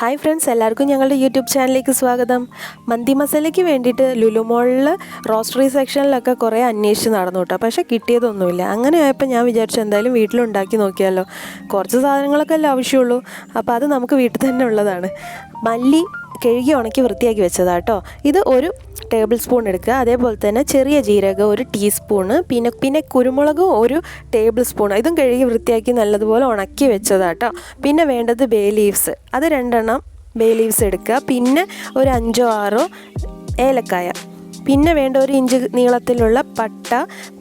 Hi friends എല്ലാവർക്കും ഞങ്ങളുടെ YouTube ചാനലിലേക്ക് സ്വാഗതം. മന്തി മസാലയ്ക്ക് വേണ്ടിയിട്ട് ലുലുമോളിൽ റോസ്റ്ററി സെക്ഷനിലൊക്കെ കുറേ അന്വേഷിച്ച് നടന്നു കേട്ടോ. പക്ഷേ കിട്ടിയതൊന്നുമില്ല. അങ്ങനെ ആയപ്പോൾ ഞാൻ വിചാരിച്ചു എന്തായാലും വീട്ടിലുണ്ടാക്കി നോക്കിയാലോ. കുറച്ച് സാധനങ്ങളൊക്കെ അല്ലേ ആവശ്യമുള്ളൂ. അപ്പോൾ അത് നമുക്ക് വീട്ടിൽ തന്നെ ഉള്ളതാണ്. മല്ലി കഴുകി ഉണക്കി വൃത്തിയാക്കി വെച്ചതാണ് കേട്ടോ ഇത് ഒരു ടേബിൾ സ്പൂൺ എടുക്കുക. അതേപോലെ തന്നെ ചെറിയ ജീരകം ഒരു ടീസ്പൂണ് പിന്നെ പിന്നെ കുരുമുളകും ഒരു ടേബിൾ സ്പൂൺ ഇതും കഴുകി വൃത്തിയാക്കി നല്ലതുപോലെ ഉണക്കി വെച്ചതാണ് കേട്ടോ പിന്നെ വേണ്ടത് ബേ ലീവ്സ് അത് രണ്ടെണ്ണം ബേ ലീവ്സ് എടുക്കുക. പിന്നെ ഒരു അഞ്ചോ ആറോ ഏലക്കായ. പിന്നെ വേണ്ട ഒരു ഇഞ്ച് നീളത്തിലുള്ള പട്ട.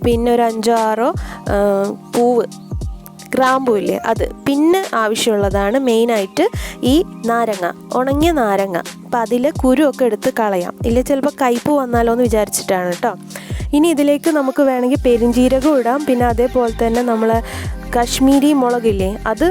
പിന്നെ ഒരു അഞ്ചോ ആറോ ആ, പൂവ് ഗ്രാമ്പൂല്ലേ അത് പിന്നെ ആവശ്യമുള്ളതാണ് മെയിനായിട്ട് ഈ നാരങ്ങ ഉണങ്ങിയ നാരങ്ങ. അപ്പം അതിൽ കുരുവൊക്കെ എടുത്ത് കളയാം. ഇല്ല? ചിലപ്പോൾ കയ്പ് വന്നാലോ എന്ന് വിചാരിച്ചിട്ടാണ് കേട്ടോ ഇനി ഇതിലേക്ക് നമുക്ക് വേണമെങ്കിൽ പെരിഞ്ജീരകം ഇടാം. പിന്നെ അതേപോലെ തന്നെ നമ്മൾ കശ്മീരി മുളകില്ലേ? അത്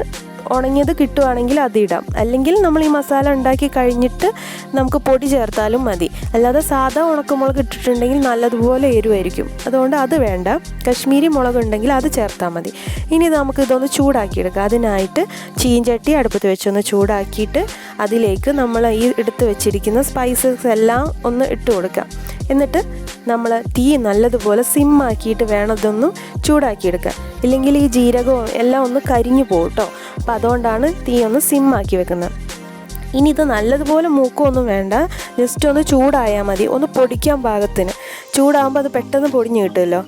ഉണങ്ങിയത് കിട്ടുവാണെങ്കിൽ അത് ഇടാം. അല്ലെങ്കിൽ നമ്മൾ ഈ മസാല ഉണ്ടാക്കി കഴിഞ്ഞിട്ട് നമുക്ക് പൊടി ചേർത്താലും മതി. അല്ലാതെ സാധാ ഉണക്കമുളക് ഇട്ടിട്ടുണ്ടെങ്കിൽ നല്ലതുപോലെ എരിവായിരിക്കും. അതുകൊണ്ട് അത് വേണ്ട. കശ്മീരി മുളക് ഉണ്ടെങ്കിൽ അത് ചേർത്താൽ മതി. ഇനി നമുക്ക് ഇതൊന്ന് ചൂടാക്കിയെടുക്കാം. അതിനായിട്ട് ചീഞ്ചട്ടി അടുപ്പത്ത് വെച്ചൊന്ന് ചൂടാക്കിയിട്ട് അതിലേക്ക് നമ്മൾ ഈ എടുത്ത് വെച്ചിരിക്കുന്ന സ്പൈസസ് എല്ലാം ഒന്ന് ഇട്ട് കൊടുക്കാം. എന്നിട്ട് നമ്മൾ തീ നല്ലതുപോലെ സിമ്മാക്കിയിട്ട് വേണം ഇതൊന്നും ചൂടാക്കിയെടുക്കാൻ ഇല്ലെങ്കിൽ ഈ ജീരകവും എല്ലാം ഒന്ന് കരിഞ്ഞു പോകും കേട്ടോ അപ്പോൾ അതുകൊണ്ടാണ് തീ ഒന്ന് സിമ്മാക്കി വെക്കുന്നത്. ഇനി ഇത് നല്ലതുപോലെ മൂക്കൊന്നും വേണ്ട. ജസ്റ്റ് ഒന്ന് ചൂടായാൽ മതി. ഒന്ന് പൊടിക്കാൻ പാകത്തിന്. ചൂടാകുമ്പോൾ അത് പെട്ടെന്ന് പൊടിഞ്ഞു കിട്ടുമല്ലോ.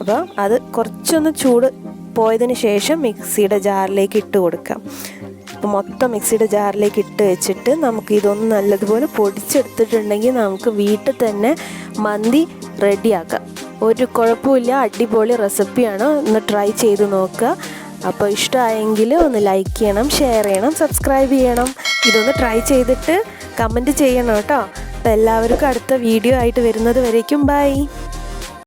അപ്പോൾ അത് കുറച്ചൊന്ന് ചൂട് പോയതിന് ശേഷം മിക്സിയുടെ ജാറിലേക്ക് ഇട്ട് കൊടുക്കാം. അപ്പോൾ മൊത്തം മിക്സിയുടെ ജാറിലേക്ക് ഇട്ട് വെച്ചിട്ട് നമുക്ക് ഇതൊന്ന് നല്ലതുപോലെ പൊടിച്ചെടുത്തിട്ടുണ്ടെങ്കിൽ നമുക്ക് വീട്ടിൽ തന്നെ മന്തി റെഡിയാക്കാം. ഒരു കുഴപ്പമില്ല അടിപൊളി റെസിപ്പിയാണ്. ഒന്ന് ട്രൈ ചെയ്ത് നോക്കുക. അപ്പോൾ ഇഷ്ടമായെങ്കിൽ ഒന്ന് ലൈക്ക് ചെയ്യണം ഷെയർ ചെയ്യണം സബ്സ്ക്രൈബ് ചെയ്യണം. ഇതൊന്ന് ട്രൈ ചെയ്തിട്ട് കമന്റ് ചെയ്യണം കേട്ടോ. അപ്പോൾ എല്ലാവർക്കും അടുത്ത വീഡിയോ ആയിട്ട് വരുന്നത് വരേക്കും. ബൈ.